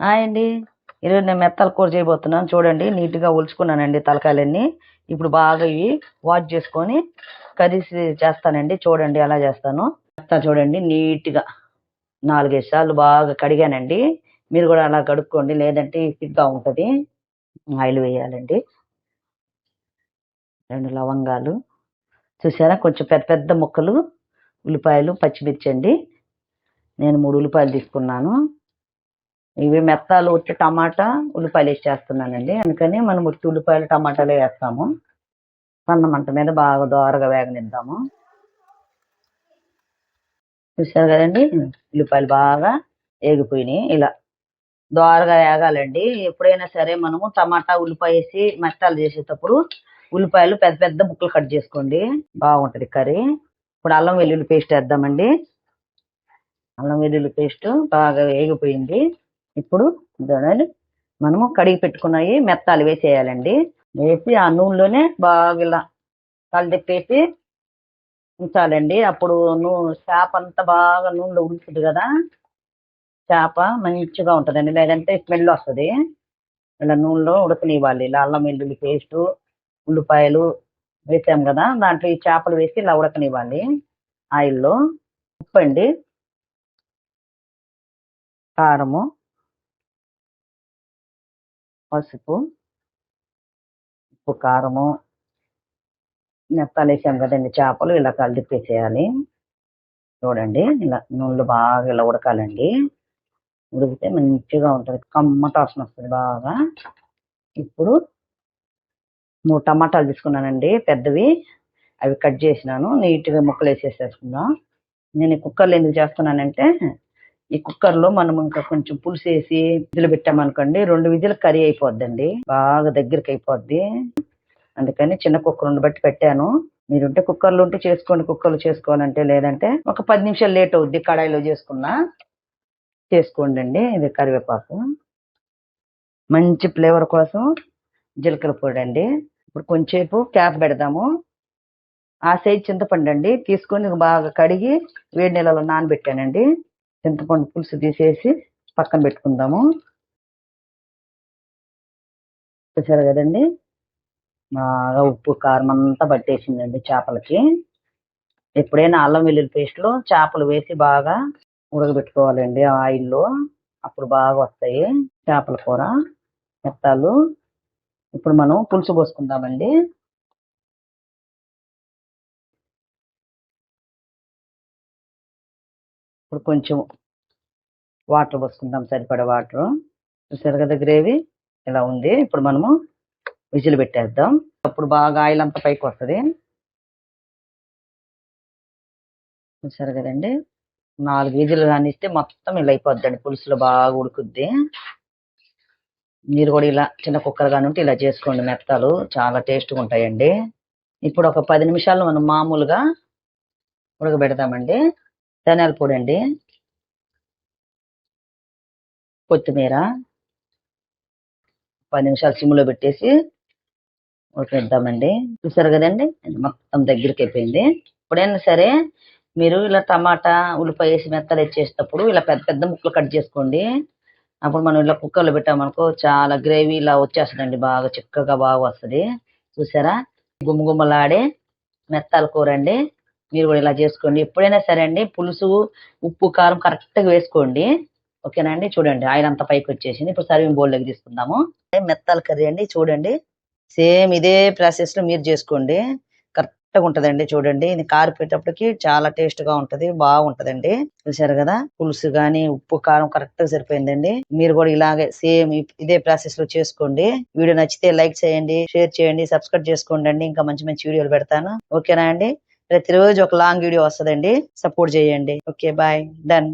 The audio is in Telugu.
అండి ఈరోజు నేను మెత్తల కూర చేయబోతున్నాను. చూడండి నీట్గా ఒలుచుకున్నానండి తలకాయలన్నీ. ఇప్పుడు బాగా ఇవి వాష్ చేసుకొని కర్రీస్ చేస్తానండి. చూడండి ఎలా చేస్తాను. మెత్త చూడండి నీట్గా నాలుగైదు సార్లు బాగా కడిగానండి. మీరు కూడా అలా కడుక్కోండి. లేదంటే ఫిట్గా ఉంటుంది. ఆయిల్ వేయాలండి. రెండు లవంగాలు. చూసారా? కొంచెం పెద్ద పెద్ద ముక్కలు ఉల్లిపాయలు పచ్చిమిర్చి అండి. నేను మూడు ఉల్లిపాయలు తీసుకున్నాను. ఇవి మెత్తాలు వచ్చి టమాటా ఉల్లిపాయలు వేసి చేస్తున్నానండి. అందుకని మనం ఉట్టి ఉల్లిపాయలు టమాటాలు వేస్తాము. సన్న మంట మీద బాగా దోరగా వేగనిద్దాము. చూసారు కదండి? ఉల్లిపాయలు బాగా వేగిపోయినాయి ఇలా దోరగా వేగాలండి. ఎప్పుడైనా సరే మనము టమాటా ఉల్లిపాయ వేసి మెత్తాలు చేసేటప్పుడు ఉల్లిపాయలు పెద్ద పెద్ద ముక్కలు కట్ చేసుకోండి. బాగుంటుంది కర్రీ. ఇప్పుడు అల్లం వెల్లుల్లి పేస్ట్ వేద్దామండి. అల్లం వెల్లుల్లి పేస్ట్ బాగా వేగిపోయింది ఇప్పుడు చూడండి మనము కడిగి పెట్టుకున్నవి మెత్తాలు వేసేయాలండి. వేసి ఆ నూనెలోనే బాగా ఇలా కలిదిప్పేసి ఉంచాలండి. అప్పుడు నూనె చేప అంతా బాగా నూనెలో ఉంటుంది కదా. చేప మంచిగా ఉంటుందండి. లేదంటే స్మెల్ వస్తుంది. ఇలా నూనెలో ఉడకనివ్వాలి. ఇలా అల్లం వెల్లుల్లి పేస్టు ఉల్లిపాయలు వేసాం కదా. దాంట్లో ఈ చేపలు వేసి ఇలా ఉడకనివ్వాలి. ఆయిల్లో ఉప్పు అండి కారము పసుపు ఉప్పు కారము మెత్తాలు వేసాం కదండి చేపలు ఇలా కలిపేసేయాలి. చూడండి ఇలా నూనెలు బాగా ఇలా ఉడకాలండి. ఉడికితే మంచిగా ఉంటుంది కమ్మట వాసన వస్తుంది బాగా. ఇప్పుడు మూడు టమాటాలు తీసుకున్నానండి పెద్దవి. అవి కట్ చేసినాను నీట్గా ముక్కలు వేసేసేసుకున్నాను నేను కుక్కర్లో ఎందుకు చేస్తున్నానంటే ఈ కుక్కర్లో మనం ఇంకా కొంచెం పులుసు వేసి విధులు పెట్టామనుకోండి రెండు విధులు కర్రీ అయిపోద్దండి. బాగా దగ్గరికి అయిపోద్ది. అందుకని చిన్న కుక్కర్ ఉండబట్టి పెట్టాను. మీరుంటే కుక్కర్లు ఉంటే చేసుకోండి కుక్కర్లు చేసుకోవాలంటే లేదంటే ఒక పది నిమిషాలు లేట్ అవుద్ది కడాయిలో చేసుకున్నా. చేసుకోండి అండి ఇది కరివేపాకు. మంచి ఫ్లేవర్ కోసం జీలకర్ర పొడి అండి. ఇప్పుడు కొంచెంసేపు క్యాప్ పెడదాము. ఆ సైజ్ చింతపండు అండి తీసుకొని బాగా కడిగి వేడి నీళ్ళలో నానబెట్టానండి. చింతపండు పులుసు తీసేసి పక్కన పెట్టుకుందాము. చూసారు కదండి? బాగా ఉప్పు కారం అంతా పట్టేసిందండి చేపలకి. ఎప్పుడైనా అల్లం వెల్లుల్లి పేస్ట్లో చేపలు వేసి బాగా ఉడకబెట్టుకోవాలండి ఆయిల్లో. అప్పుడు బాగా వస్తాయి చేపల కూర మెత్తాలు. ఇప్పుడు మనం పులుసు పోసుకుందామండి. ఇప్పుడు కొంచెం వాటర్ పోసుకుందాం సరిపడే వాటర్. చూసారు కదా గ్రేవీ? ఇలా ఉంది. ఇప్పుడు మనము విజిల్ పెట్టేద్దాం. అప్పుడు బాగా ఆయిల్ అంతా పైకి వస్తుంది. చూసారు కదండి? నాలుగు విజిల్ కానిస్తే మొత్తం ఇలా అయిపోద్దండి. పులుసులో బాగా ఉడుకుద్ది. మీరు కూడా ఇలా చిన్న కుక్కర్ కానీ ఉంటే ఇలా చేసుకోండి. మెత్తాలు చాలా టేస్ట్గా ఉంటాయండి. ఇప్పుడు ఒక పది నిమిషాలు మనం మామూలుగా ఉడకబెడతామండి. ధనియాల పొడి అండి కొత్తిమీర పది నిమిషాలు సిమ్లో పెట్టేసి ఉడకబెడతామండి చూసారు కదండి? మొత్తం దగ్గరికి అయిపోయింది. ఎప్పుడైనా సరే మీరు ఇలా టమాటా ఉల్లిపాయ వేసి మెత్తలు ఇచ్చేటప్పుడు ఇలా పెద్ద పెద్ద ముక్కలు కట్ చేసుకోండి. అప్పుడు మనం ఇలా కుక్కర్లో పెట్టామనుకో చాలా గ్రేవీ ఇలా వచ్చేస్తుందండి. బాగా చిక్కగా బాగా వస్తుంది. చూసారా? గుమ్మగుమ్మలాడే మెత్తాల కూర అండి. మీరు కూడా ఇలా చేసుకోండి. ఎప్పుడైనా సరే అండి పులుసు ఉప్పు కారం కరెక్ట్గా వేసుకోండి. ఓకేనా అండి? చూడండి ఆయిల్ అంతా పైకి వచ్చేసింది. ఇప్పుడు సర్వింగ్ బౌల్లోకి తీసుకుందాము. మెత్తల కర్రీ అండి? చూడండి. సేమ్ ఇదే ప్రాసెస్లో మీరు చేసుకోండి. కరెక్ట్గా ఉంటుందండి చూడండి. ఇది కారిపోయేటప్పటికి చాలా టేస్ట్గా ఉంటది బాగుంటదండి. చూసారు కదా? పులుసు కానీ ఉప్పు కారం కరెక్ట్గా సరిపోయిందండి. మీరు కూడా ఇలాగే సేమ్ ఇదే ప్రాసెస్లో చేసుకోండి. వీడియో నచ్చితే లైక్ చేయండి షేర్ చేయండి సబ్స్క్రైబ్ చేసుకోండి ఇంకా మంచి మంచి వీడియోలు పెడతాను. ఓకేనా అండి? ప్రతిరోజు ఒక లాంగ్ వీడియో వస్తదండి. సపోర్ట్ చేయండి. Okay bye. డన్.